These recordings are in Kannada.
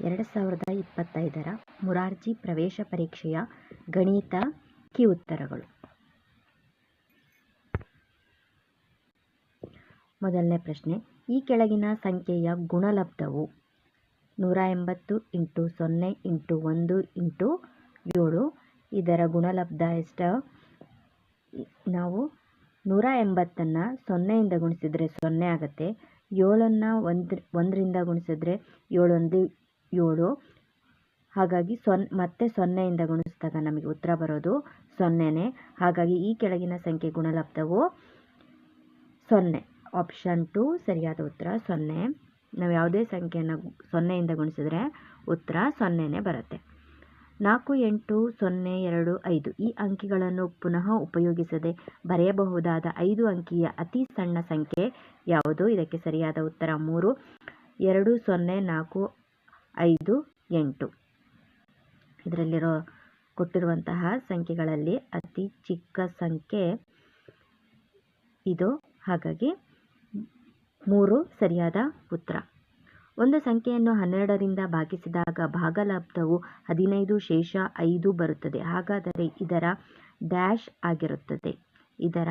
ಎರಡು ಸಾವಿರದ ಇಪ್ಪತ್ತೈದರ ಮುರಾರ್ಜಿ ಪ್ರವೇಶ ಪರೀಕ್ಷೆಯ ಗಣಿತ ಕಿ ಉತ್ತರಗಳು. ಮೊದಲನೇ ಪ್ರಶ್ನೆ, ಈ ಕೆಳಗಿನ ಸಂಖ್ಯೆಯ ಗುಣಲಬ್ಧವು ನೂರ ಎಂಬತ್ತು ಇಂಟು ಸೊನ್ನೆ ಇಂಟು ಒಂದು ಇಂಟು ಏಳು. ಇದರ ಗುಣಲಬ್ಧ ಎಷ್ಟು? ನಾವು ನೂರ ಎಂಬತ್ತನ್ನು ಸೊನ್ನೆಯಿಂದ ಗುಣಿಸಿದರೆ ಸೊನ್ನೆ ಆಗುತ್ತೆ. ಏಳನ್ನು ಒಂದು, ಒಂದರಿಂದ ಗುಣಿಸಿದ್ರೆ ಏಳೊಂದು ಏಳು. ಹಾಗಾಗಿ ಸೊನ್, ಮತ್ತೆ ಸೊನ್ನೆಯಿಂದ ಗುಣಿಸಿದಾಗ ನಮಗೆ ಉತ್ತರ ಬರೋದು ಸೊನ್ನೆನೇ. ಹಾಗಾಗಿ ಈ ಕೆಳಗಿನ ಸಂಖ್ಯೆ ಗುಣಲಬ್ಧವು ಸೊನ್ನೆ. ಆಪ್ಷನ್ ಟು ಸರಿಯಾದ ಉತ್ತರ ಸೊನ್ನೆ. ನಾವು ಯಾವುದೇ ಸಂಖ್ಯೆಯನ್ನು ಸೊನ್ನೆಯಿಂದ ಗುಣಿಸಿದರೆ ಉತ್ತರ ಸೊನ್ನೆನೇ ಬರುತ್ತೆ. ನಾಲ್ಕು, ಎಂಟು, ಸೊನ್ನೆ, ಎರಡು, ಐದು ಈ ಅಂಕಿಗಳನ್ನು ಪುನಃ ಉಪಯೋಗಿಸದೆ ಬರೆಯಬಹುದಾದ ಐದು ಅಂಕಿಯ ಅತಿ ಸಣ್ಣ ಸಂಖ್ಯೆ ಯಾವುದು? ಇದಕ್ಕೆ ಸರಿಯಾದ ಉತ್ತರ ಮೂರು. ಎರಡು, ಸೊನ್ನೆ, ನಾಲ್ಕು ಐದು, ಎಂಟು. ಇದರಲ್ಲಿರೋ ಕೊಟ್ಟಿರುವಂತಹ ಸಂಖ್ಯೆಗಳಲ್ಲಿ ಅತಿ ಚಿಕ್ಕ ಸಂಖ್ಯೆ ಇದು. ಹಾಗಾಗಿ ಮೂರು ಸರಿಯಾದ ಉತ್ತರ. ಒಂದು ಸಂಖ್ಯೆಯನ್ನು ಹನ್ನೆರಡರಿಂದ ಭಾಗಿಸಿದಾಗ ಭಾಗಲಬ್ಧವು ಹದಿನೈದು ಶೇಷ ಐದು ಬರುತ್ತದೆ. ಹಾಗಾದರೆ ಇದರ ಡ್ಯಾಶ್ ಆಗಿರುತ್ತದೆ. ಇದರ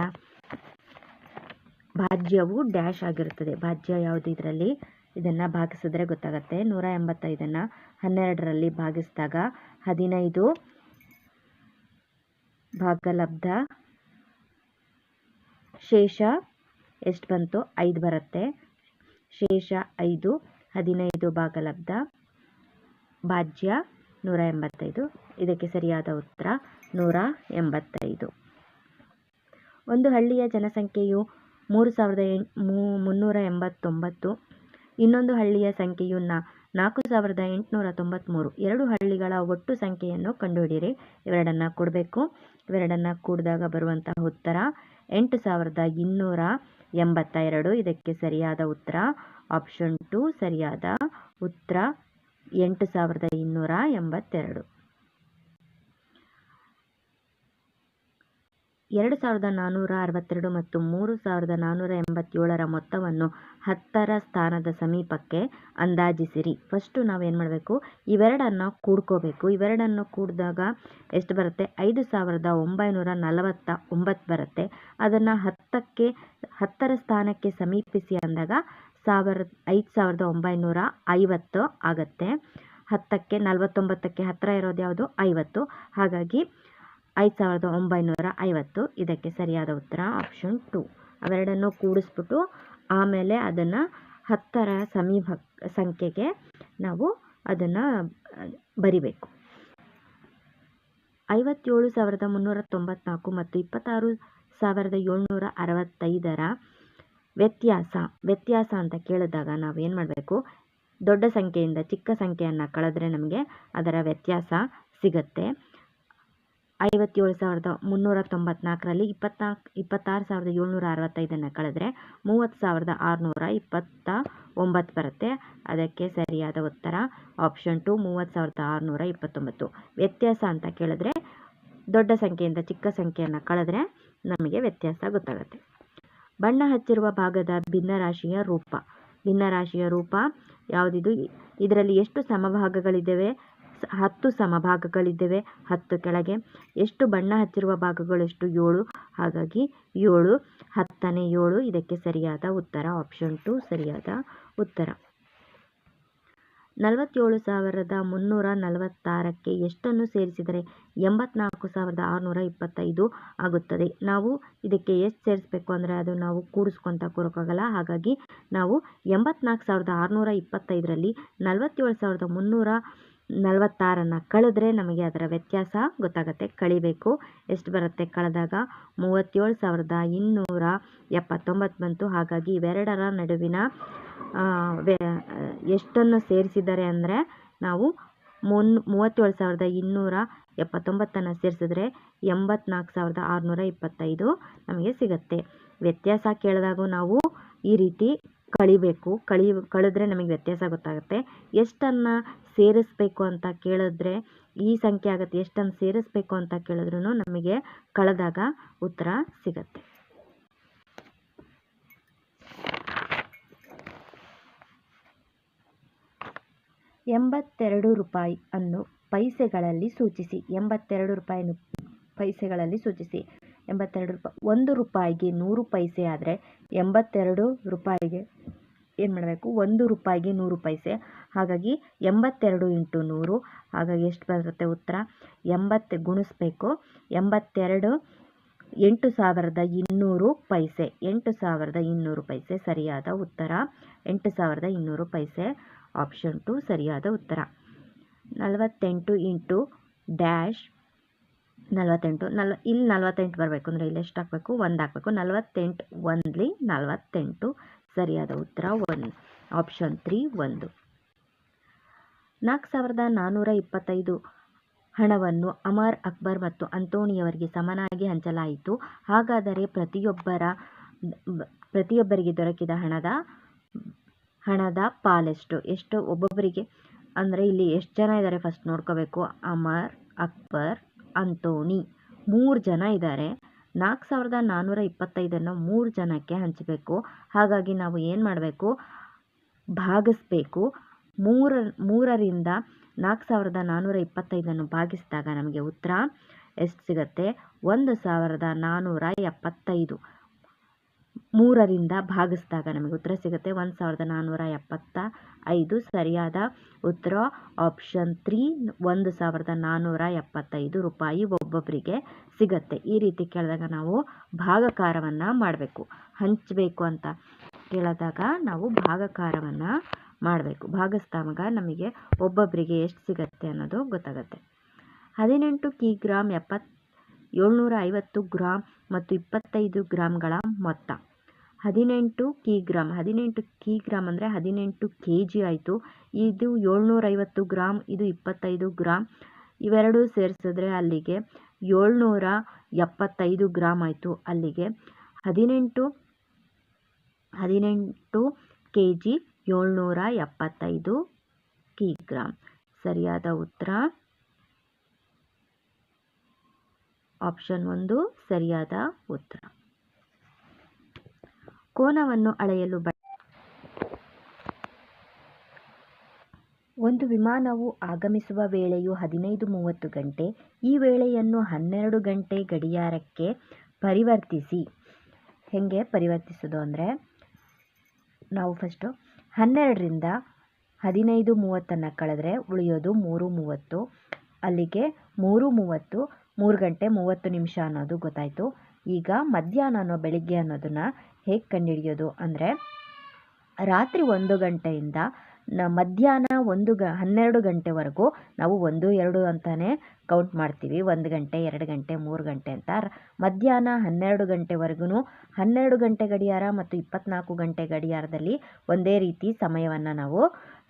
ಭಾಜ್ಯವು ಡ್ಯಾಶ್ ಆಗಿರುತ್ತದೆ. ಭಾಜ್ಯ ಯಾವುದು ಇದರಲ್ಲಿ? ಇದನ್ನು ಭಾಗಿಸಿದ್ರೆ ಗೊತ್ತಾಗುತ್ತೆ. ನೂರ ಎಂಬತ್ತೈದನ್ನು ಹನ್ನೆರಡರಲ್ಲಿ ಭಾಗಿಸಿದಾಗ ಹದಿನೈದು ಭಾಗಲಬ್ಧ ಶೇಷ ಎಷ್ಟು ಬಂತು? ಐದು ಬರುತ್ತೆ. ಶೇಷ ಐದು, ಹದಿನೈದು ಭಾಗಲಬ್ಧ ಭಾಜ್ಯ ನೂರ ಎಂಬತ್ತೈದು. ಇದಕ್ಕೆ ಸರಿಯಾದ ಉತ್ತರ ನೂರ ಎಂಬತ್ತೈದು. ಒಂದು ಹಳ್ಳಿಯ ಜನಸಂಖ್ಯೆಯು ಮೂರು ಸಾವಿರದ ಎಂಟು ಮುನ್ನೂರ ಎಂಬತ್ತೊಂಬತ್ತು ಇನ್ನೊಂದು ಹಳ್ಳಿಯ ಸಂಖ್ಯೆಯು ನಾಲ್ಕು ಸಾವಿರದ ಎಂಟುನೂರ ತೊಂಬತ್ತ್ಮೂರು ಎರಡು ಹಳ್ಳಿಗಳ ಒಟ್ಟು ಸಂಖ್ಯೆಯನ್ನು ಕಂಡುಹಿಡಿಯಿರಿ. ಇವೆರಡನ್ನು ಕೊಡಬೇಕು. ಇವೆರಡನ್ನು ಕೂಡಿದಾಗ ಬರುವಂತಹ ಉತ್ತರ, ಎಂಟು ಸಾವಿರದ ಇನ್ನೂರ ಎಂಬತ್ತ ಎರಡು ಇದಕ್ಕೆ ಸರಿಯಾದ ಉತ್ತರ ಆಪ್ಷನ್ ಟು ಸರಿಯಾದ ಉತ್ತರ, ಎಂಟು ಸಾವಿರದ ಇನ್ನೂರ ಎಂಬತ್ತೆರಡು. ಎರಡು ಸಾವಿರದ ನಾನ್ನೂರ ಅರವತ್ತೆರಡು ಮತ್ತು ಮೂರು ಸಾವಿರದ ನಾನ್ನೂರ ಎಂಬತ್ತೇಳರ ಮೊತ್ತವನ್ನು ಹತ್ತರ ಸ್ಥಾನದ ಸಮೀಪಕ್ಕೆ ಅಂದಾಜಿಸಿರಿ. ಫಸ್ಟು ನಾವೇನು ಮಾಡಬೇಕು? ಇವೆರಡನ್ನು ಕೂಡ್ಕೋಬೇಕು. ಇವೆರಡನ್ನು ಕೂಡಿದಾಗ ಎಷ್ಟು ಬರುತ್ತೆ? ಐದು ಸಾವಿರದ ಒಂಬೈನೂರ ನಲವತ್ತ ಒಂಬತ್ತು ಬರುತ್ತೆ. ಅದನ್ನು ಹತ್ತಕ್ಕೆ, ಹತ್ತರ ಸ್ಥಾನಕ್ಕೆ ಸಮೀಪಿಸಿ ಅಂದಾಗ ಸಾವಿರದ ಐದು ಸಾವಿರದ ಒಂಬೈನೂರ ಐವತ್ತು ಆಗುತ್ತೆ. ಹತ್ತಕ್ಕೆ ನಲವತ್ತೊಂಬತ್ತಕ್ಕೆ ಹತ್ತಿರ ಇರೋದು ಯಾವುದು? ಐವತ್ತು. ಹಾಗಾಗಿ ಐದು ಸಾವಿರದ ಒಂಬೈನೂರ ಐವತ್ತು. ಇದಕ್ಕೆ ಸರಿಯಾದ ಉತ್ತರ ಆಪ್ಷನ್ ಟು ಅವೆರಡನ್ನು ಕೂಡಿಸ್ಬಿಟ್ಟು ಆಮೇಲೆ ಅದನ್ನು ಹತ್ತರ ಸಮೀಪ ಸಂಖ್ಯೆಗೆ ನಾವು ಅದನ್ನು ಬರಿಬೇಕು. ಐವತ್ತೇಳು ಸಾವಿರದ ಮುನ್ನೂರ ತೊಂಬತ್ನಾಲ್ಕು ಮತ್ತು ಇಪ್ಪತ್ತಾರು ಸಾವಿರದ ಏಳ್ನೂರ ಅರವತ್ತೈದರ ವ್ಯತ್ಯಾಸ ವ್ಯತ್ಯಾಸ ಅಂತ ಕೇಳಿದಾಗ ನಾವು ಏನು ಮಾಡಬೇಕು? ದೊಡ್ಡ ಸಂಖ್ಯೆಯಿಂದ ಚಿಕ್ಕ ಸಂಖ್ಯೆಯನ್ನು ಕಳೆದ್ರೆ ನಮಗೆ ಅದರ ವ್ಯತ್ಯಾಸ ಸಿಗುತ್ತೆ. ಐವತ್ತೇಳು ಸಾವಿರದ ಮುನ್ನೂರ ತೊಂಬತ್ನಾಲ್ಕರಲ್ಲಿ ಇಪ್ಪತ್ನಾಲ್ಕು, ಇಪ್ಪತ್ತಾರು ಸಾವಿರದ ಏಳ್ನೂರ ಅರವತ್ತೈದನ್ನು ಕಳೆದ್ರೆ ಮೂವತ್ತು ಸಾವಿರದ ಆರುನೂರ ಇಪ್ಪತ್ತ ಒಂಬತ್ತು ಬರುತ್ತೆ. ಅದಕ್ಕೆ ಸರಿಯಾದ ಉತ್ತರ ಆಪ್ಷನ್ ಟು ಮೂವತ್ತು ಸಾವಿರದ ಆರುನೂರ ಇಪ್ಪತ್ತೊಂಬತ್ತು. ವ್ಯತ್ಯಾಸ ಅಂತ ಕೇಳಿದ್ರೆ ದೊಡ್ಡ ಸಂಖ್ಯೆಯಿಂದ ಚಿಕ್ಕ ಸಂಖ್ಯೆಯನ್ನು ಕಳೆದ್ರೆ ನಮಗೆ ವ್ಯತ್ಯಾಸ ಗೊತ್ತಾಗುತ್ತೆ. ಬಣ್ಣ ಹಚ್ಚಿರುವ ಭಾಗದ ಭಿನ್ನರಾಶಿಯ ರೂಪ. ಭಿನ್ನರಾಶಿಯ ರೂಪ ಯಾವುದಿದು? ಇದರಲ್ಲಿ ಎಷ್ಟು ಸಮಭಾಗಗಳಿದ್ದಾವೆ? ಹತ್ತು ಸಮಭಾಗಗಳಿದ್ದಾವೆ. ಹತ್ತು ಕೆಳಗೆ ಎಷ್ಟು ಬಣ್ಣ ಹಚ್ಚಿರುವ ಭಾಗಗಳು ಎಷ್ಟು? ಏಳು. ಹಾಗಾಗಿ ಏಳು, ಹತ್ತನೇ ಏಳು ಇದಕ್ಕೆ ಸರಿಯಾದ ಉತ್ತರ. ಆಪ್ಷನ್ ಟು ಸರಿಯಾದ ಉತ್ತರ. ನಲವತ್ತೇಳು ಸಾವಿರದ ಮುನ್ನೂರ ನಲವತ್ತಾರಕ್ಕೆ ಎಷ್ಟನ್ನು ಸೇರಿಸಿದರೆ ಎಂಬತ್ನಾಲ್ಕು ಸಾವಿರದ ಆರುನೂರ ಇಪ್ಪತ್ತೈದು ಆಗುತ್ತದೆ. ನಾವು ಇದಕ್ಕೆ ಎಷ್ಟು ಸೇರಿಸ್ಬೇಕು ಅಂದರೆ ಅದು ನಾವು ಕೂಡಿಸ್ಕೊತ ಕೂರೋಕ್ಕಾಗಲ್ಲ. ಹಾಗಾಗಿ ನಾವು ಎಂಬತ್ನಾಲ್ಕು ಸಾವಿರದ ಆರುನೂರ ಇಪ್ಪತ್ತೈದರಲ್ಲಿ ನಲವತ್ತೇಳು ಸಾವಿರದ ಮುನ್ನೂರ ನಲವತ್ತಾರನ್ನು ಕಳೆದ್ರೆ ನಮಗೆ ಅದರ ವ್ಯತ್ಯಾಸ ಗೊತ್ತಾಗುತ್ತೆ. ಕಳಿಬೇಕು. ಎಷ್ಟು ಬರುತ್ತೆ ಕಳೆದಾಗ? ಮೂವತ್ತೇಳು ಸಾವಿರದ ಇನ್ನೂರ ಎಪ್ಪತ್ತೊಂಬತ್ತು ಬಂತು. ಹಾಗಾಗಿ ಇವೆರಡರ ನಡುವಿನ ಎಷ್ಟನ್ನು ಸೇರಿಸಿದ್ದಾರೆ ಅಂದರೆ ನಾವು ಮುನ್, ಮೂವತ್ತೇಳು ಸಾವಿರದ ಇನ್ನೂರ ಎಪ್ಪತ್ತೊಂಬತ್ತನ್ನು ಸೇರಿಸಿದ್ರೆ ಎಂಬತ್ನಾಲ್ಕು ಸಾವಿರದ ಆರುನೂರ ಇಪ್ಪತ್ತೈದು ನಮಗೆ ಸಿಗುತ್ತೆ. ವ್ಯತ್ಯಾಸ ಕೇಳಿದಾಗೂ ನಾವು ಈ ರೀತಿ ಕಳಿಬೇಕು, ಕಳಿ, ಕಳೆದ್ರೆ ನಮಗೆ ವ್ಯತ್ಯಾಸ ಗೊತ್ತಾಗುತ್ತೆ. ಎಷ್ಟನ್ನು ಸೇರಿಸ್ಬೇಕು ಅಂತ ಕೇಳಿದ್ರೆ ಈ ಸಂಖ್ಯೆ ಆಗುತ್ತೆ. ಎಷ್ಟನ್ನು ಸೇರಿಸ್ಬೇಕು ಅಂತ ಕೇಳಿದ್ರೂ ನಮಗೆ ಕಳೆದಾಗ ಉತ್ತರ ಸಿಗತ್ತೆ. ಎಂಬತ್ತೆರಡು ರೂಪಾಯಿ ಅನ್ನು ಪೈಸೆಗಳಲ್ಲಿ ಸೂಚಿಸಿ. ಎಂಬತ್ತೆರಡು ರೂಪಾಯಿಯನ್ನು ಪೈಸೆಗಳಲ್ಲಿ ಸೂಚಿಸಿ. ಎಂಬತ್ತೆರಡು ರೂಪಾಯಿ ಒಂದು ರೂಪಾಯಿಗೆ ನೂರು ಪೈಸೆ ಆದರೆ ಎಂಬತ್ತೆರಡು ರೂಪಾಯಿಗೆ ಏನು ಮಾಡಬೇಕು? ಒಂದು ರೂಪಾಯಿಗೆ ನೂರು ಪೈಸೆ. ಹಾಗಾಗಿ ಎಂಬತ್ತೆರಡು ಇಂಟು ನೂರು. ಹಾಗಾಗಿ ಎಷ್ಟು ಬರುತ್ತೆ ಉತ್ತರ? ಎಂಬತ್ತು ಗುಣಿಸ್ಬೇಕು. ಎಂಬತ್ತೆರಡು ಎಂಟು ಸಾವಿರದ ಇನ್ನೂರು ಪೈಸೆ. ಎಂಟು ಸಾವಿರದ ಇನ್ನೂರು ಪೈಸೆ ಸರಿಯಾದ ಉತ್ತರ. ಎಂಟು ಸಾವಿರದ ಇನ್ನೂರು ಪೈಸೆ. ಆಪ್ಷನ್ ಟು ಸರಿಯಾದ ಉತ್ತರ. ನಲವತ್ತೆಂಟು ಇಂಟು ಡ್ಯಾಶ್ ನಲವತ್ತೆಂಟು, ನಲ್, ಇಲ್ಲಿ ನಲವತ್ತೆಂಟು ಬರಬೇಕು, ಅಂದರೆ ಇಲ್ಲಿ ಎಷ್ಟು ಹಾಕಬೇಕು? ಒಂದು ಹಾಕಬೇಕು. ನಲವತ್ತೆಂಟು, ಒಂದ್ಲಿ ನಲವತ್ತೆಂಟು. ಸರಿಯಾದ ಉತ್ತರ, ಒಂದು. ಆಪ್ಷನ್ ತ್ರೀ ಒಂದು. ನಾಲ್ಕು ಸಾವಿರದ ನಾನ್ನೂರ ಇಪ್ಪತ್ತೈದು ಹಣವನ್ನು ಅಮರ್ ಅಕ್ಬರ್ ಮತ್ತು ಅಂತೋಣಿಯವರಿಗೆ ಸಮನಾಗಿ ಹಂಚಲಾಯಿತು. ಹಾಗಾದರೆ ಪ್ರತಿಯೊಬ್ಬರ, ಪ್ರತಿಯೊಬ್ಬರಿಗೆ ದೊರಕಿದ ಹಣದ ಹಣದ ಪಾಲೆಷ್ಟು ಎಷ್ಟು? ಒಬ್ಬೊಬ್ಬರಿಗೆ, ಅಂದರೆ ಇಲ್ಲಿ ಎಷ್ಟು ಜನ ಇದ್ದಾರೆ ಫಸ್ಟ್ ನೋಡ್ಕೋಬೇಕು. ಅಮರ್ ಅಕ್ಬರ್. ಅಂತೋಣಿ. ಮೂರು ಜನ ಇದ್ದಾರೆ ನಾಲ್ಕು ಸಾವಿರದ ನಾನ್ನೂರ ಇಪ್ಪತ್ತೈದನ್ನು ಮೂರು ಜನಕ್ಕೆ ಹಂಚಬೇಕು. ಹಾಗಾಗಿ ನಾವು ಏನು ಮಾಡಬೇಕು? ಭಾಗಿಸ್ಬೇಕು. ಮೂರ, ಮೂರರಿಂದ ನಾಲ್ಕು ಸಾವಿರದ ನಾನ್ನೂರ ಇಪ್ಪತ್ತೈದನ್ನು ಭಾಗಿಸಿದಾಗ ನಮಗೆ ಉತ್ತರ ಎಷ್ಟು ಸಿಗುತ್ತೆ? ಒಂದು ಸಾವಿರದ ನಾನ್ನೂರ ಎಪ್ಪತ್ತೈದು. ಮೂರರಿಂದ ಭಾಗಿಸಿದಾಗ ನಮಗೆ ಉತ್ತರ ಸಿಗುತ್ತೆ. ಒಂದು ಸಾವಿರದ ನಾನ್ನೂರ ಎಪ್ಪತ್ತ ಐದು ಸರಿಯಾದ ಉತ್ತರ ಆಪ್ಷನ್ ತ್ರೀ ಒಂದು ಸಾವಿರದ ನಾನ್ನೂರ ಎಪ್ಪತ್ತೈದು ರೂಪಾಯಿ ಒಬ್ಬೊಬ್ಬರಿಗೆ ಸಿಗತ್ತೆ. ಈ ರೀತಿ ಕೇಳಿದಾಗ ನಾವು ಭಾಗಕಾರವನ್ನು ಮಾಡಬೇಕು. ಹಂಚಬೇಕು ಅಂತ ಕೇಳಿದಾಗ ನಾವು ಭಾಗಕಾರವನ್ನು ಮಾಡಬೇಕು. ಭಾಗಿಸಿದಾಗ ನಮಗೆ ಒಬ್ಬೊಬ್ಬರಿಗೆ ಎಷ್ಟು ಸಿಗತ್ತೆ ಅನ್ನೋದು ಗೊತ್ತಾಗುತ್ತೆ. ಹದಿನೆಂಟು ಕಿಗ್ರಾಮ್ ಎಪ್ಪತ್ತು, ಏಳ್ನೂರ ಐವತ್ತು ಗ್ರಾಮ್ ಮತ್ತು ಇಪ್ಪತ್ತೈದು ಗ್ರಾಮ್ಗಳ ಮೊತ್ತ. ಹದಿನೆಂಟು ಕಿಗ್ರಾಮ್ ಹದಿನೆಂಟು ಕಿಗ್ರಾಮ್ ಅಂದರೆ ಹದಿನೆಂಟು ಕೆ ಜಿ ಆಯಿತು. ಇದು ಏಳ್ನೂರೈವತ್ತು ಗ್ರಾಮ್ ಇದು ಇಪ್ಪತ್ತೈದು ಗ್ರಾಮ್ ಇವೆರಡೂ ಸೇರಿಸಿದ್ರೆ ಅಲ್ಲಿಗೆ ಏಳ್ನೂರ ಎಪ್ಪತ್ತೈದು ಗ್ರಾಮ್ ಆಯಿತು ಅಲ್ಲಿಗೆ. ಹದಿನೆಂಟು ಹದಿನೆಂಟು ಕೆ ಜಿ ಏಳ್ನೂರ ಎಪ್ಪತ್ತೈದು ಕಿಗ್ರಾಮ್ ಸರಿಯಾದ ಉತ್ತರ? ಆಪ್ಷನ್ ಒಂದು, ಸರಿಯಾದ ಉತ್ತರ. ಕೋನವನ್ನು ಅಳೆಯಲು ಬ ಒಂದು ವಿಮಾನವು ಆಗಮಿಸುವ ವೇಳೆಯು ಹದಿನೈದು ಮೂವತ್ತು ಗಂಟೆ, ಈ ವೇಳೆಯನ್ನು ಹನ್ನೆರಡು ಗಂಟೆ ಗಡಿಯಾರಕ್ಕೆ ಪರಿವರ್ತಿಸಿ. ಹೇಗೆ ಪರಿವರ್ತಿಸೋದು ಅಂದರೆ, ನಾವು ಫಸ್ಟು ಹನ್ನೆರಡರಿಂದ ಹದಿನೈದು ಮೂವತ್ತನ್ನು ಕಳೆದ್ರೆ ಉಳಿಯೋದು ಮೂರು ಮೂವತ್ತು, ಅಲ್ಲಿಗೆ ಮೂರು ಮೂವತ್ತು, ಮೂರು ಗಂಟೆ ಮೂವತ್ತು ನಿಮಿಷ ಅನ್ನೋದು ಗೊತ್ತಾಯಿತು. ಈಗ ಮಧ್ಯಾಹ್ನ ಅನ್ನೋ ಬೆಳಿಗ್ಗೆ ಅನ್ನೋದನ್ನು ಹೇಗೆ ಕಂಡುಹಿಡಿಯೋದು ಅಂದರೆ, ರಾತ್ರಿ ಒಂದು ಗಂಟೆಯಿಂದ ನ ಮಧ್ಯಾಹ್ನ ಒಂದು ಗ, ಹನ್ನೆರಡು ಗಂಟೆವರೆಗೂ ನಾವು ಒಂದು, ಎರಡು ಅಂತಲೇ ಕೌಂಟ್ ಮಾಡ್ತೀವಿ. ಒಂದು ಗಂಟೆ, ಎರಡು ಗಂಟೆ, ಮೂರು ಗಂಟೆ ಅಂತ. ಮಧ್ಯಾಹ್ನ ಹನ್ನೆರಡು ಗಂಟೆವರೆಗೂ ಹನ್ನೆರಡು ಗಂಟೆ ಗಡಿಯಾರ ಮತ್ತು ಇಪ್ಪತ್ತ್ನಾಲ್ಕು ಗಂಟೆ ಗಡಿಯಾರದಲ್ಲಿ ಒಂದೇ ರೀತಿ ಸಮಯವನ್ನು ನಾವು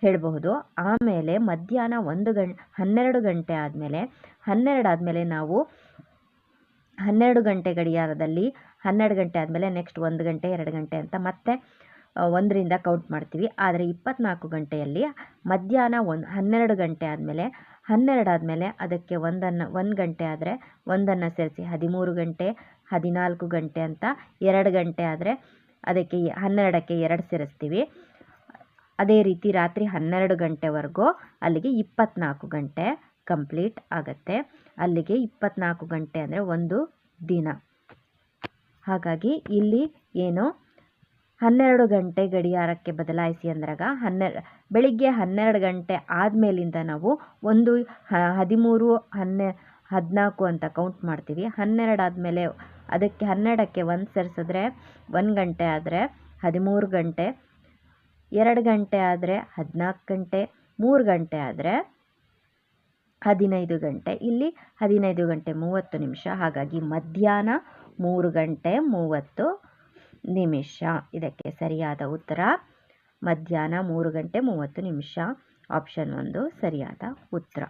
ಹೇಳಬಹುದು. ಆಮೇಲೆ ಮಧ್ಯಾಹ್ನ ಒಂದು ಗಂ, ಹನ್ನೆರಡು ಗಂಟೆ ಆದಮೇಲೆ, ಹನ್ನೆರಡು ಆದಮೇಲೆ ನಾವು ಹನ್ನೆರಡು ಗಂಟೆ ಗಡಿಯಾರದಲ್ಲಿ, ಹನ್ನೆರಡು ಗಂಟೆ ಆದಮೇಲೆ ನೆಕ್ಸ್ಟ್ ಒಂದು ಗಂಟೆ, ಎರಡು ಗಂಟೆ ಅಂತ ಮತ್ತೆ ಒಂದರಿಂದ ಕೌಂಟ್ ಮಾಡ್ತೀವಿ. ಆದರೆ ಇಪ್ಪತ್ತ್ನಾಲ್ಕು ಗಂಟೆಯಲ್ಲಿ ಮಧ್ಯಾಹ್ನ ಒಂದು, ಹನ್ನೆರಡು ಗಂಟೆ ಆದಮೇಲೆ, ಹನ್ನೆರಡು ಆದಮೇಲೆ ಅದಕ್ಕೆ ಒಂದನ್ನು, ಒಂದು ಗಂಟೆ ಆದರೆ ಒಂದನ್ನು ಸೇರಿಸಿ ಹದಿಮೂರು ಗಂಟೆ, ಹದಿನಾಲ್ಕು ಗಂಟೆ ಅಂತ ಎರಡು ಗಂಟೆ ಆದರೆ ಅದಕ್ಕೆ ಹನ್ನೆರಡಕ್ಕೆ ಎರಡು ಸೇರಿಸ್ತೀವಿ. ಅದೇ ರೀತಿ ರಾತ್ರಿ ಹನ್ನೆರಡು ಗಂಟೆವರೆಗೂ ಅಲ್ಲಿಗೆ ಇಪ್ಪತ್ತ್ನಾಲ್ಕು ಗಂಟೆ ಕಂಪ್ಲೀಟ್ ಆಗುತ್ತೆ. ಅಲ್ಲಿಗೆ ಇಪ್ಪತ್ನಾಲ್ಕು ಗಂಟೆ ಅಂದರೆ ಒಂದು ದಿನ. ಹಾಗಾಗಿ ಇಲ್ಲಿ ಏನು? ಹನ್ನೆರಡು ಗಂಟೆ ಗಡಿಯಾರಕ್ಕೆ ಬದಲಾಯಿಸಿ ಅಂದಾಗ ಹನ್ನೆರಡು ಬೆಳಿಗ್ಗೆ ಹನ್ನೆರಡು ಗಂಟೆ ಆದಮೇಲಿಂದ ನಾವು ಒಂದು ಹದಿಮೂರು, ಹನ್ನೆ, ಹದಿನಾಲ್ಕು ಅಂತ ಕೌಂಟ್ ಮಾಡ್ತೀವಿ. ಹನ್ನೆರಡು ಆದಮೇಲೆ ಅದಕ್ಕೆ ಹನ್ನೆರಡಕ್ಕೆ ಒಂದು ಸೇರಿಸಿದ್ರೆ ಒಂದು ಗಂಟೆ ಆದರೆ ಹದಿಮೂರು ಗಂಟೆ, ಎರಡು ಗಂಟೆ ಆದರೆ ಹದಿನಾಲ್ಕು ಗಂಟೆ, ಮೂರು ಗಂಟೆ ಆದರೆ ಹದಿನೈದು ಗಂಟೆ. ಇಲ್ಲಿ ಹದಿನೈದು ಗಂಟೆ ಮೂವತ್ತು ನಿಮಿಷ. ಹಾಗಾಗಿ ಮಧ್ಯಾಹ್ನ ಮೂರು ಗಂಟೆ ಮೂವತ್ತು ನಿಮಿಷ. ಇದಕ್ಕೆ ಸರಿಯಾದ ಉತ್ತರ, ಮಧ್ಯಾಹ್ನ ಮೂರು ಗಂಟೆ ಮೂವತ್ತು ನಿಮಿಷ. ಆಪ್ಷನ್ ಒಂದು, ಸರಿಯಾದ ಉತ್ತರ.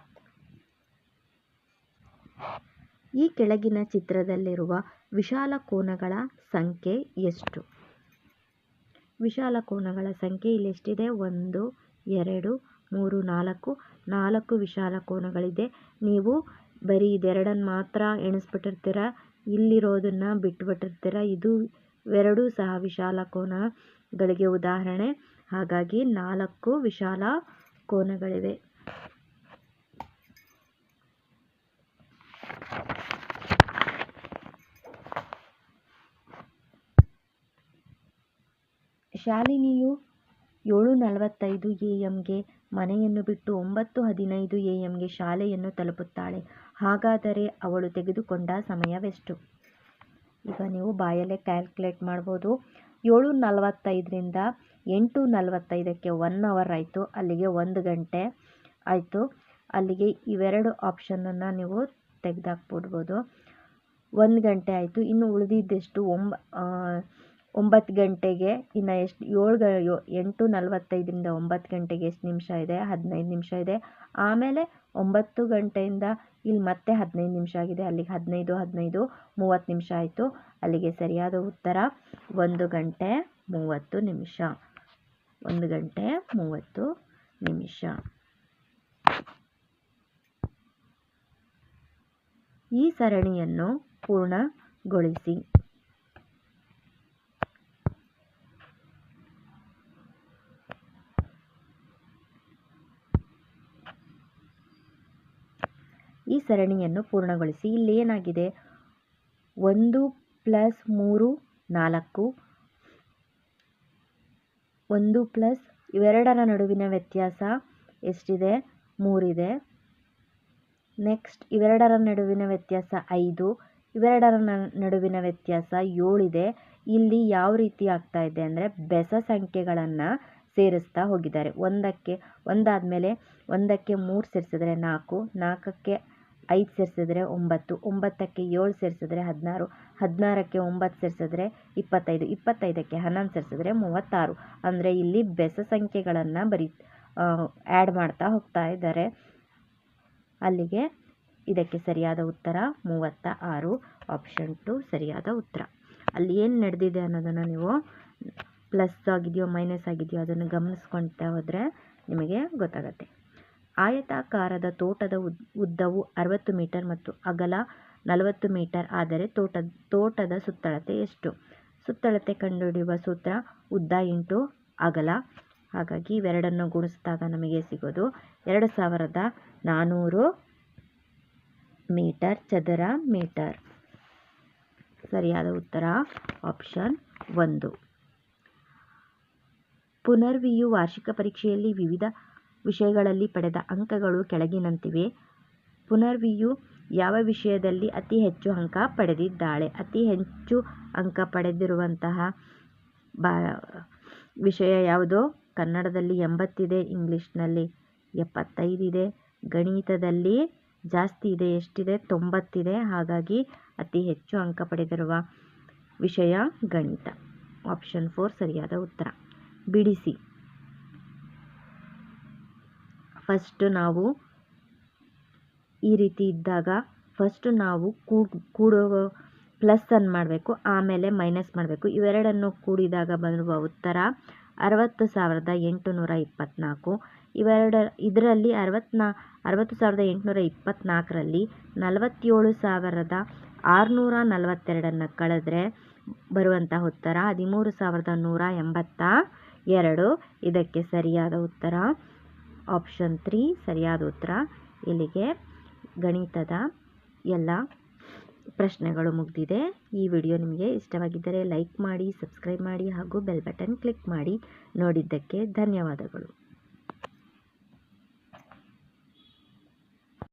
ಈ ಕೆಳಗಿನ ಚಿತ್ರದಲ್ಲಿರುವ ವಿಶಾಲ ಕೋನಗಳ ಸಂಖ್ಯೆ ಎಷ್ಟು? ವಿಶಾಲ ಕೋನಗಳ ಸಂಖ್ಯೆ ಇಲ್ಲಿ ಎಷ್ಟಿದೆ? ಒಂದು, ಎರಡು ಮೂರು, ನಾಲ್ಕು ನಾಲ್ಕು ವಿಶಾಲ ಕೋನಗಳಿದೆ. ನೀವು ಬರೀ ಇದೆರಡನ್ನು ಮಾತ್ರ ಎಣಿಸ್ಬಿಟ್ಟಿರ್ತೀರ? ಇಲ್ಲಿರೋದನ್ನ ಬಿಟ್ಬಿಟ್ಟಿರ್ತೀರ? ಇದು ಎರಡೂ ಸಹ ವಿಶಾಲ ಕೋನಗಳಿಗೆ ಉದಾಹರಣೆ. ಹಾಗಾಗಿ ನಾಲ್ಕು ವಿಶಾಲ ಕೋನಗಳಿವೆ. ಶಾಲಿನಿಯು ಏಳು ನಲವತ್ತೈದು ಎ ಎಂಗೆ ಮನೆಯನ್ನು ಬಿಟ್ಟು ಒಂಬತ್ತು ಹದಿನೈದು ಎ ಎಮ್ಗೆ ಶಾಲೆಯನ್ನು ತಲುಪುತ್ತಾಳೆ. ಹಾಗಾದರೆ ಅವಳು ತೆಗೆದುಕೊಂಡ ಸಮಯವೆಷ್ಟು? ಈಗ ನೀವು ಬಾಯಲ್ಲೇ ಕ್ಯಾಲ್ಕುಲೇಟ್ ಮಾಡ್ಬೋದು. ಏಳು ನಲವತ್ತೈದರಿಂದ ಎಂಟು ನಲವತ್ತೈದಕ್ಕೆ ಒನ್ ಅವರ್ ಆಯಿತು. ಅಲ್ಲಿಗೆ ಒಂದು ಗಂಟೆ ಆಯಿತು. ಅಲ್ಲಿಗೆ ಇವೆರಡು ಆಪ್ಷನನ್ನು ನೀವು ತೆಗೆದಾಕ್ಬಿಡ್ಬೋದು. ಒಂದು ಗಂಟೆ ಆಯಿತು. ಇನ್ನು ಉಳಿದಿದ್ದೆಷ್ಟು? ಒಂಬ ಒಂಬತ್ತು ಗಂಟೆಗೆ, ಇನ್ನು ಎಷ್ಟು, ಏಳು ಗ ಎಂಟು ನಲವತ್ತೈದರಿಂದ ಒಂಬತ್ತು ಗಂಟೆಗೆ ಎಷ್ಟು ನಿಮಿಷ ಇದೆ? ಹದಿನೈದು ನಿಮಿಷ ಇದೆ. ಆಮೇಲೆ ಒಂಬತ್ತು ಗಂಟೆಯಿಂದ ಇಲ್ಲಿ ಮತ್ತೆ ಹದಿನೈದು ನಿಮಿಷ ಆಗಿದೆ. ಅಲ್ಲಿಗೆ ಹದಿನೈದು ಹದಿನೈದು, ಮೂವತ್ತು ನಿಮಿಷ ಆಯಿತು. ಅಲ್ಲಿಗೆ ಸರಿಯಾದ ಉತ್ತರ, ಒಂದು ಗಂಟೆ ಮೂವತ್ತು ನಿಮಿಷ. ಒಂದು ಗಂಟೆ ಮೂವತ್ತು ನಿಮಿಷ. ಈ ಸರಣಿಯನ್ನು ಪೂರ್ಣಗೊಳಿಸಿ. ಈ ಸರಣಿಯನ್ನು ಪೂರ್ಣಗೊಳಿಸಿ. ಇಲ್ಲಿ ಏನಾಗಿದೆ? ಒಂದು ಪ್ಲಸ್ ಮೂರು ನಾಲ್ಕು. ಒಂದು ಪ್ಲಸ್ ಇವೆರಡರ ನಡುವಿನ ವ್ಯತ್ಯಾಸ ಎಷ್ಟಿದೆ? ಮೂರಿದೆ. ನೆಕ್ಸ್ಟ್ ಇವೆರಡರ ನಡುವಿನ ವ್ಯತ್ಯಾಸ ಐದು. ಇವೆರಡರ ನಡುವಿನ ವ್ಯತ್ಯಾಸ ಏಳಿದೆ. ಇಲ್ಲಿ ಯಾವ ರೀತಿ ಆಗ್ತಾ ಇದೆ ಅಂದರೆ ಬೆಸ ಸಂಖ್ಯೆಗಳನ್ನು ಸೇರಿಸ್ತಾ ಹೋಗಿದ್ದಾರೆ. ಒಂದಕ್ಕೆ ಒಂದಾದ ಮೇಲೆ ಒಂದಕ್ಕೆ ಮೂರು ಸೇರಿಸಿದರೆ ನಾಲ್ಕು. ನಾಲ್ಕಕ್ಕೆ ಐದು ಸೇರಿಸಿದ್ರೆ ಒಂಬತ್ತು, ಒಂಬತ್ತಕ್ಕೆ ಏಳು ಸೇರಿಸಿದ್ರೆ ಹದಿನಾರು, ಹದಿನಾರಕ್ಕೆ ಒಂಬತ್ತು ಸೇರಿಸಿದ್ರೆ ಇಪ್ಪತ್ತೈದು, ಇಪ್ಪತ್ತೈದಕ್ಕೆ ಹನ್ನೊಂದು ಸೇರಿಸಿದ್ರೆ ಮೂವತ್ತಾರು. ಅಂದರೆ ಇಲ್ಲಿ ಬೆಸ ಸಂಖ್ಯೆಗಳನ್ನು ಬರಿ ಆ್ಯಡ್ ಮಾಡ್ತಾ ಹೋಗ್ತಾ ಇದ್ದಾರೆ. ಅಲ್ಲಿಗೆ ಇದಕ್ಕೆ ಸರಿಯಾದ ಉತ್ತರ ಮೂವತ್ತ ಆರು ಆಪ್ಷನ್ ಟು ಸರಿಯಾದ ಉತ್ತರ. ಅಲ್ಲಿ ಏನು ನಡೆದಿದೆ ಅನ್ನೋದನ್ನು ನೀವು ಪ್ಲಸ್ ಆಗಿದೆಯೋ ಮೈನಸ್ ಆಗಿದೆಯೋ ಅದನ್ನು ಗಮನಿಸ್ಕೊಳ್ತಾ ಹೋದರೆ ನಿಮಗೆ ಗೊತ್ತಾಗತ್ತೆ. ಆಯತಾಕಾರದ ತೋಟದ ಉದ್ದವು ಅರವತ್ತು ಮೀಟರ್ ಮತ್ತು ಅಗಲ ನಲವತ್ತು ಮೀಟರ್. ಆದರೆ ತೋಟ, ತೋಟದ ಸುತ್ತಳತೆ ಎಷ್ಟು? ಸುತ್ತಳತೆ ಕಂಡುಹಿಡಿಯುವ ಸೂತ್ರ ಉದ್ದ ಇಂಟು ಅಗಲ. ಹಾಗಾಗಿ ಇವೆರಡನ್ನು ಗುಣಿಸಿದಾಗ ನಮಗೆ ಸಿಗೋದು ಎರಡು ಸಾವಿರದ ನಾನ್ನೂರು ಮೀಟರ್ ಚದರ ಮೀಟರ್. ಸರಿಯಾದ ಉತ್ತರ ಆಪ್ಷನ್ ಒಂದು. ಪುನರ್ವಿಯು ವಾರ್ಷಿಕ ಪರೀಕ್ಷೆಯಲ್ಲಿ ವಿವಿಧ ವಿಷಯಗಳಲ್ಲಿ ಪಡೆದ ಅಂಕಗಳು ಕೆಳಗಿನಂತಿವೆ. ಪುನರ್ವಿಯು ಯಾವ ವಿಷಯದಲ್ಲಿ ಅತಿ ಹೆಚ್ಚು ಅಂಕ ಪಡೆದಿದ್ದಾಳೆ? ಅತಿ ಹೆಚ್ಚು ಅಂಕ ಪಡೆದಿರುವಂತಹ ಬಾ ವಿಷಯ ಯಾವುದು? ಕನ್ನಡದಲ್ಲಿ ಎಂಬತ್ತಿದೆ, ಇಂಗ್ಲೀಷ್ನಲ್ಲಿ ಎಪ್ಪತ್ತೈದಿದೆ, ಗಣಿತದಲ್ಲಿ ಜಾಸ್ತಿ ಇದೆ, ಎಷ್ಟಿದೆ? ತೊಂಬತ್ತಿದೆ. ಹಾಗಾಗಿ ಅತಿ ಹೆಚ್ಚು ಅಂಕ ಪಡೆದಿರುವ ವಿಷಯ ಗಣಿತ. ಆಪ್ಷನ್ ಫೋರ್ ಸರಿಯಾದ ಉತ್ತರ. ಬಿಡಿಸಿ. ಫಸ್ಟ್ ನಾವು ಈ ರೀತಿ ಇದ್ದಾಗ ಫಸ್ಟ್ ನಾವು ಕೂಡ ಪ್ಲಸ್ಸನ್ನು ಮಾಡಬೇಕು, ಆಮೇಲೆ ಮೈನಸ್ ಮಾಡಬೇಕು. ಇವೆರಡನ್ನು ಕೂಡಿದಾಗ ಬರುವ ಉತ್ತರ ಅರವತ್ತು ಸಾವಿರದ ಎಂಟುನೂರ ಇಪ್ಪತ್ತ್ನಾಲ್ಕು ಇವೆರಡ, ಇದರಲ್ಲಿ ಅರವತ್ತ್ನಾ ಅರವತ್ತು ಸಾವಿರದ ಎಂಟುನೂರ ಇಪ್ಪತ್ತ್ನಾಲ್ಕರಲ್ಲಿ ನಲವತ್ತೇಳು ಸಾವಿರದ ಆರುನೂರ ನಲವತ್ತೆರಡನ್ನು ಕಳೆದ್ರೆ ಬರುವಂತಹ ಉತ್ತರ ಹದಿಮೂರು ಸಾವಿರದ ನೂರ ಎಂಬತ್ತ ಎರಡು. ಇದಕ್ಕೆ ಸರಿಯಾದ ಉತ್ತರ ಆಪ್ಷನ್ ತ್ರೀ ಸರಿಯಾದ ಉತ್ತರ. ಇಲ್ಲಿಗೆ ಗಣಿತದ ಎಲ್ಲ ಪ್ರಶ್ನೆಗಳು ಮುಗಿದಿದೆ. ಈ ವಿಡಿಯೋ ನಿಮಗೆ ಇಷ್ಟವಾಗಿದ್ದರೆ ಲೈಕ್ ಮಾಡಿ, ಸಬ್ಸ್ಕ್ರೈಬ್ ಮಾಡಿ ಹಾಗೂ ಬೆಲ್ ಬಟನ್ ಕ್ಲಿಕ್ ಮಾಡಿ ನೋಡಿದ್ದಕ್ಕೆ ಧನ್ಯವಾದಗಳು.